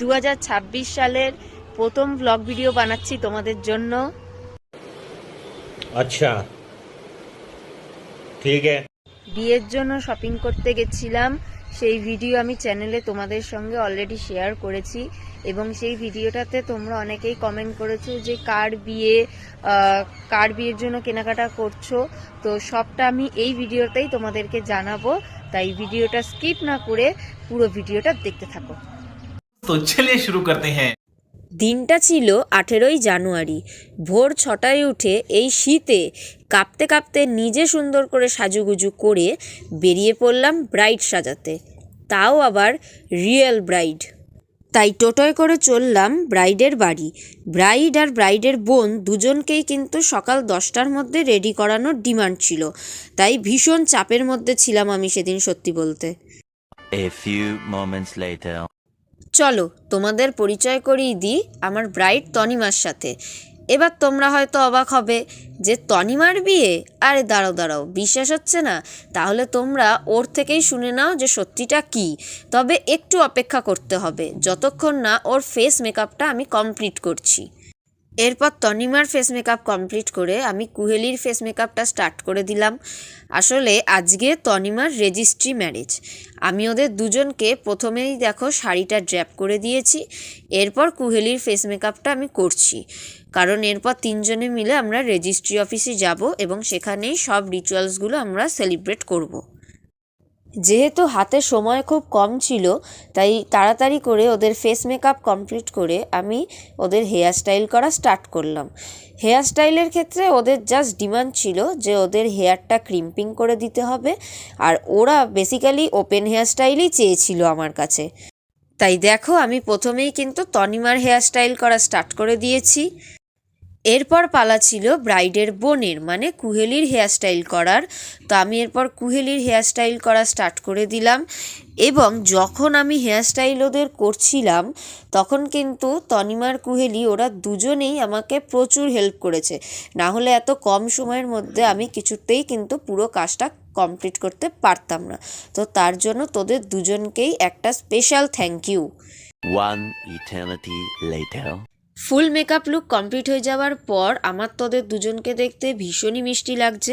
দু হাজার ছাব্বিশ সালের প্রথম ব্লগ ভিডিও বানাচ্ছি তোমাদের জন্য। আচ্ছা। ঠিক আছে। বিয়ের জন্য শপিং করতে গেছিলাম। সেই ভিডিও আমি চ্যানেলে তোমাদের সঙ্গে অলরেডি শেয়ার করেছি। এবং সেই ভিডিওটাতে তোমরা অনেকেই কমেন্ট করেছ যে কার বিয়ে কার বিয়ের জন্য কেনাকাটা করছ। তো সবটা আমি এই ভিডিওটাই তোমাদেরকে জানাব। তাই ভিডিওটা স্কিপ না করে পুরো ভিডিওটা দেখতে থাকো। তো চলে শুরু করতে হ্যাঁ। দিনটা ছিল আঠেরোই জানুয়ারি। ভোর ছটায় উঠে এই শীতে কাঁপতে কাঁপতে নিজে সুন্দর করে সাজুগুজু করে বেরিয়ে পড়লাম ব্রাইড সাজাতে। তাও আবার রিয়েল ব্রাইড। তাই টোটোয় করে চললাম ব্রাইডের বাড়ি। ব্রাইড আর ব্রাইডের বোন দুজনকেই কিন্তু সকাল দশটার মধ্যে রেডি করানোর ডিমান্ড ছিল। তাই ভীষণ চাপের মধ্যে ছিলাম আমি সেদিন সত্যি বলতে। A few moments later. চলো, তোমাদের পরিচয় করিয়ে দিই আমার ব্রাইড তনিমার সাথে। এবার তোমরা হয়তো অবাক হবে যে তনিমার বিয়ে? আরে দাঁড়াও দাঁড়াও, বিশ্বাস হচ্ছে না? তাহলে তোমরা ওর থেকেই শুনে নাও যে সত্যিটা কি। তবে একটু অপেক্ষা করতে হবে, যতক্ষণ না ওর ফেস মেকআপটা আমি কমপ্লিট করছি। এরপর তনিমার ফেস মেকআপ কমপ্লিট করে আমি কুহেলির ফেস মেকআপটা স্টার্ট করে দিলাম। আসলে আজকে তনিমার রেজিস্ট্রি ম্যারেজ আমি ওদের দুজনকে প্রথমেই দেখো শাড়িটা ড্র্যাপ করে দিয়েছি, এরপর কুহেলির ফেস মেকআপটা আমি করছি। কারণ এরপর তিনজনে মিলে আমরা রেজিস্ট্রি অফিসে যাব এবং সেখানেই সব রিচুয়ালসগুলো আমরা সেলিব্রেট করব। যেহেতু হাতে সময় খুব কম ছিল, তাই তাড়াতাড়ি করে ওদের ফেস মেকআপ কমপ্লিট করে আমি ওদের হেয়ার স্টাইল করা স্টার্ট করলাম। হেয়ার স্টাইলের ক্ষেত্রে ওদের জাস্ট ডিমান্ড ছিল যে ওদের হেয়ারটা ক্রিম্পিং করে দিতে হবে, আর ওরা বেসিক্যালি ওপেন হেয়ার স্টাইলই চেয়েছিল আমার কাছে। তাই দেখো আমি প্রথমেই কিন্তু তনিমার হেয়ার স্টাইল করা স্টার্ট করে দিয়েছি। এরপর পালা ছিল ব্রাইডের বোনের মানে কুহেলির হেয়ারস্টাইল করার। তো আমি এরপর কুহেলির হেয়ারস্টাইল করা স্টার্ট করে দিলাম এবং যখন আমি হেয়ারস্টাইল ওদের করছিলাম, তখন কিন্তু তনিমার কুহেলি ওরা দুজনেই আমাকে প্রচুর হেল্প করেছে। না হলে এত কম সময়ের মধ্যে আমি কিছুতেই কিন্তু পুরো কাজটা কমপ্লিট করতে পারতাম না। তো তার জন্য তোদের দুজনকেই একটা special thank you. One eternity later. Full makeup look complete হয়ে যাওয়ার পর আমার তোদের দুজনকে দেখতে ভীষণই মিষ্টি লাগছে।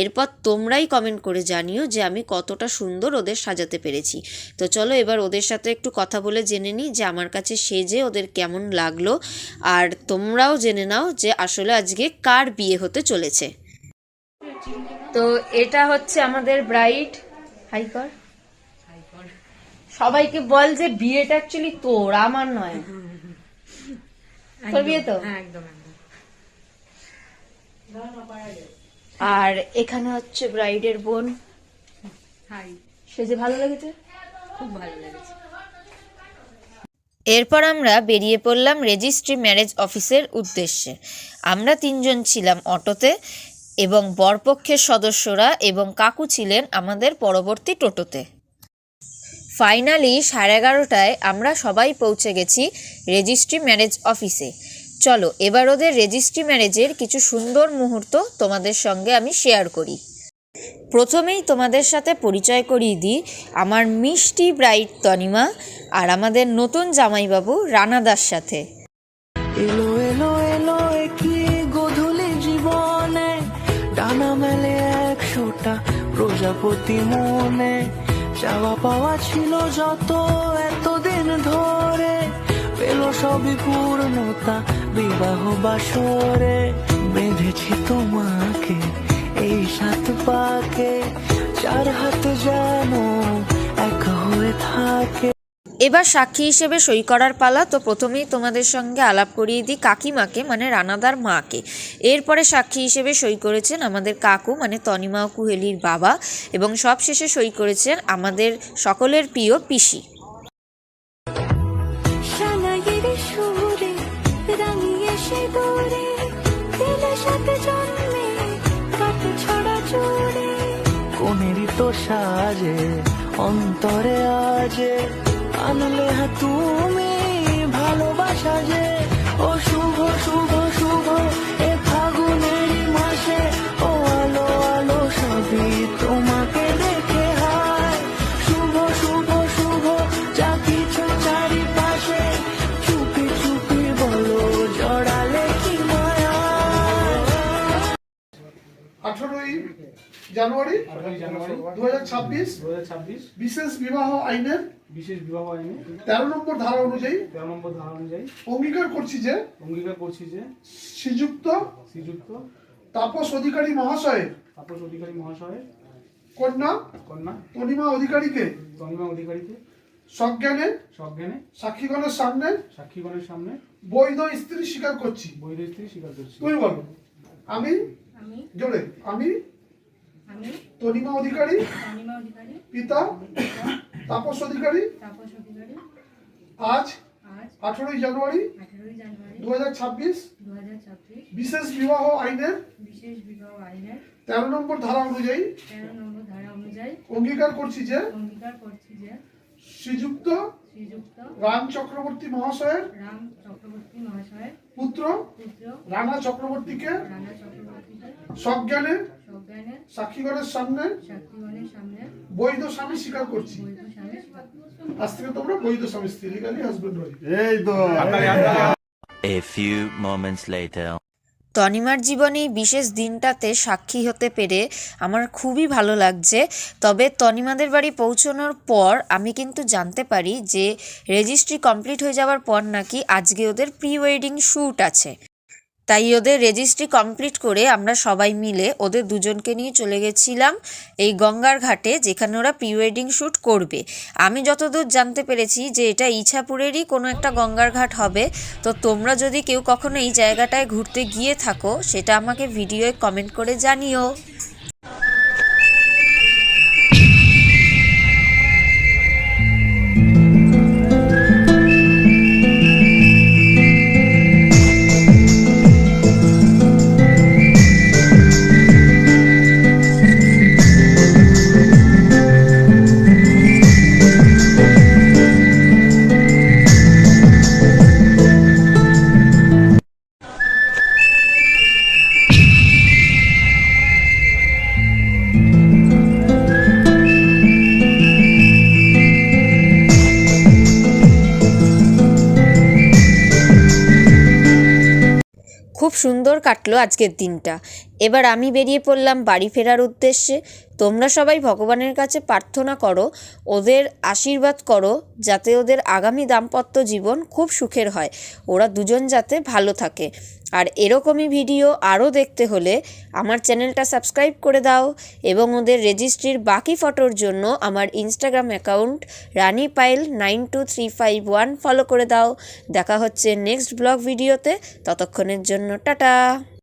এরপর তোমরাই কমেন্ট করে জানিও যে আমি কতটা সুন্দর ওদের সাজাতে পেরেছি। তো চলো এবার ওদের সাথে একটু কথা বলে জেনে নিই যে আমার কাছে সেজে ওদের কেমন লাগল। আর তোমরাও জেনে নাও যে আসলে আজকে কার বিয়ে হতে চলেছে। তো এটা হচ্ছে আমাদের ব্রাইড হাই কর সবাইকে বল যে বিয়েটা অ্যাকচুয়ালি তোর আমার নয়। তো? আর এখানে হচ্ছে ব্রাইডের বোন। সে যে ভালো লেগেছে? খুব ভালো লেগেছে। এরপর আমরা বেরিয়ে পড়লাম রেজিস্ট্রি ম্যারেজ অফিসের উদ্দেশ্যে। আমরা তিনজন ছিলাম অটোতে এবং বরপক্ষের সদস্যরা এবং কাকু ছিলেন আমাদের পরবর্তী টোটোতে। ফাইনালি সাড়ে এগারোটায় আমরা সবাই পৌঁছে গেছি রেজিস্ট্রি ম্যারেজ অফিসে। চলো, এবার ওদের রেজিস্ট্রি ম্যারেজের কিছু সুন্দর মুহূর্ত তোমাদের সঙ্গে আমি শেয়ার করি। প্রথমেই তোমাদের সাথে পরিচয় করিয়ে দিই, আমার মিষ্টি ব্রাইট তনিমা আর আমাদের নতুন জামাইবাবু রানাদার সাথে। এলো এলো এলো গধূলি জীবনে, ডানা মেলে একশোটা প্রজাপতি মনে চাওয়া পাওয়া ছিল যত এতদিন ধরে। পেল সবই পূর্ণতা, বিবাহ বাসরে। বেঁধেছি তোমাকে এই সাত পাকে, চার হাত যেন এক হয়ে থাকে। এবার সাক্ষী হিসেবে সই করার পালা তো প্রথমেই তোমাদের সঙ্গে আলাপ করিয়ে দিই কাকিমাকে মানে রানাদার মাকে। এরপরে সাক্ষী হিসেবে সই করেছেন আমাদের কাকু মানে তনিমা কুহেলির বাবা এবং সবশেষে সই করেছেন আমাদের সকলের প্রিয় পিসি। কোনেরই তো সাজে অন্তরে আজে আনলে হা তুমি ভালোবাসা যে ও জানুয়ারি জানুয়ারি দু হাজার ছাব্বিশ দু হাজার ছাব্বিশ বিশেষ বিবাহ আইনের বিশেষ বিবাহ আইনে তেরো নম্বর ধারা অনুযায়ী তেরো নম্বর ধারা অনুযায়ী অঙ্গীকার করছি যে অঙ্গীকার করছি যে শ্রীযুক্ত শ্রীযুক্ত তাপস অধিকারী মহাশয়ের তাপস অধিকারী মহাশয়ের কন্যা কন্যা তনিমা অধিকারীকে তনিমা অধিকারীকে সজ্ঞানে সজ্ঞানে সাক্ষীগণের সামনে সাক্ষীগণের সামনে বৈধ স্ত্রী স্বীকার করছি। বৈধ স্ত্রী স্বীকার করছি। তুমি বলো আমি আমি জোরে আমি আমি তনিমা অধিকারী পিতা তাপস অধিকারী। আজ আঠারোই জানুয়ারি দু হাজার ছাব্বিশ বিশেষ বিবাহ আইনের তেরো নম্বর ধারা অনুযায়ী অঙ্গীকার করছি যে শ্রীযুক্ত রাম চক্রবর্তী মহাশয়ের রাম চক্রবর্তী মহাশয়ের পুত্র রানা চক্রবর্তীকে সজ্ঞানের সাক্ষীগণের সামনে বৈধ স্বামী স্বীকার করছি। বৈধ স্বামী স্বীকার করছি। আজ থেকে তোমরা বৈধ স্বামী স্ত্রী legally husband wife A few moments later. তনিমার জীবনে এই বিশেষ দিনটাতে সাক্ষী হতে পেরে আমার খুবই ভালো লাগছে। তবে তনিমাদের বাড়ি পৌঁছানোর পর আমি কিন্তু জানতে পারি যে রেজিস্ট্রি কমপ্লিট হয়ে যাওয়ার পর নাকি আজকে ওদের প্রি ওয়েডিং শ্যুট আছে। তাই ওদের রেজিস্ট্রি কমপ্লিট করে আমরা সবাই মিলে ওদের দুজনকে নিয়ে চলে গেছিলাম এই গঙ্গার ঘাটে, যেখানে ওরা প্রি ওয়েডিং শ্যুট করবে। আমি যতদূর জানতে পেরেছি যে এটা ইছাপুরেরই কোনো একটা গঙ্গার ঘাট হবে। তো তোমরা যদি কেউ কখনো এই জায়গাটায় ঘুরতে গিয়ে থাকো, সেটা আমাকে ভিডিওয় কমেন্ট করে জানিও। সুন্দর কাটলো আজকের দিনটা। এবার আমি বেরিয়ে পড়লাম বাড়ি ফেরার উদ্দেশ্যে। তোমরা সবাই ভগবানের কাছে প্রার্থনা করো, ওদের আশীর্বাদ করো, যাতে ওদের আগামী দাম্পত্য জীবন খুব সুখের হয়। ওরা দুজন যাতে ভালো থাকে। আর এরকমই ভিডিও আরও দেখতে হলে আমার চ্যানেলটা সাবস্ক্রাইব করে দাও এবং ওদের রেজিস্ট্রির বাকি ফটোর জন্য আমার Instagram account Rani Pail nine two three five one follow করে দাও। দেখা হচ্ছে নেক্সট ব্লগ ভিডিওতে। ততক্ষণের জন্য টাটা।